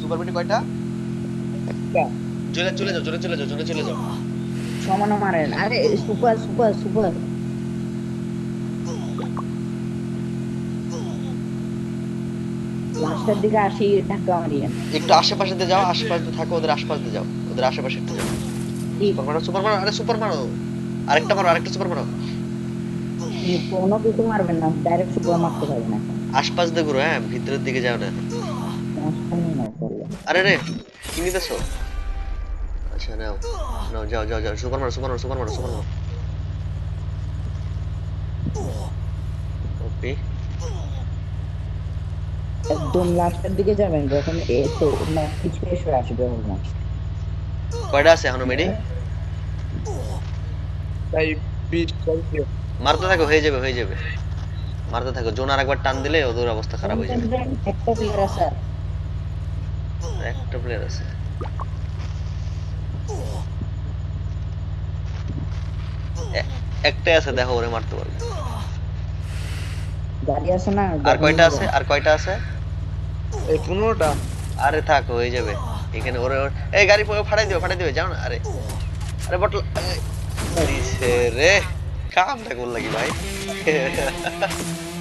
Super mini কয়টা? চলে চলে যাও চলে চলে যাও চলে চলে যাও। সমানো মারেন আরে সুপার সুপার সুপার লাস্টের দিকে আসি মারিয়েন একটু আশেপাশে দিয়ে যাও আশেপাশে থাকো ওদের আশেপাশে দিয়ে যাও ওদের আশেপাশে একটু যাও। সুপার মারো সুপার মারো আরে সুপার মারো আরেকটা মারো আরেকটা সুপার মারো কোনো কিছু মারবেন না ডাইরেক্ট সুপার মারতে পারবেন না আশপাশ দিয়ে ঘুরো হ্যাঁ ভিতরের দিকে যাও না। আরে রে কি নিতেছো? আচ্ছা নাও নাও যাও যাও যাও সুপার মারো সুপার মারো সুপার মারো সুপার মারো। ওকে। একদম লাস্টের দিকে যাবেন যখন এ তো না কিছু এসে আসবে না কয়টা আছে এখনও মেডি? তাই করছে মারতে থাকো হয়ে যাবে হয়ে যাবে। মারতে থাকো জোন আর একবার টান দিলে ওদের অবস্থা খারাপ হয়ে যাবে। একটা প্লেয়ার আছে। একটা প্লেয়ার আছে। একটাই আছে দেখো ওরে মারতে পারবে। গাড়ি আছে না? আর কয়টা আছে? আর কয়টা আছে? এই পনেরোটা। আরে থাক হয়ে যাবে। এখানে ওরে এই গাড়ি ফাটাই দিও ফাটাই দিও যাও না আরে। আরে বটল রে। কামটা করলা কি ভাই?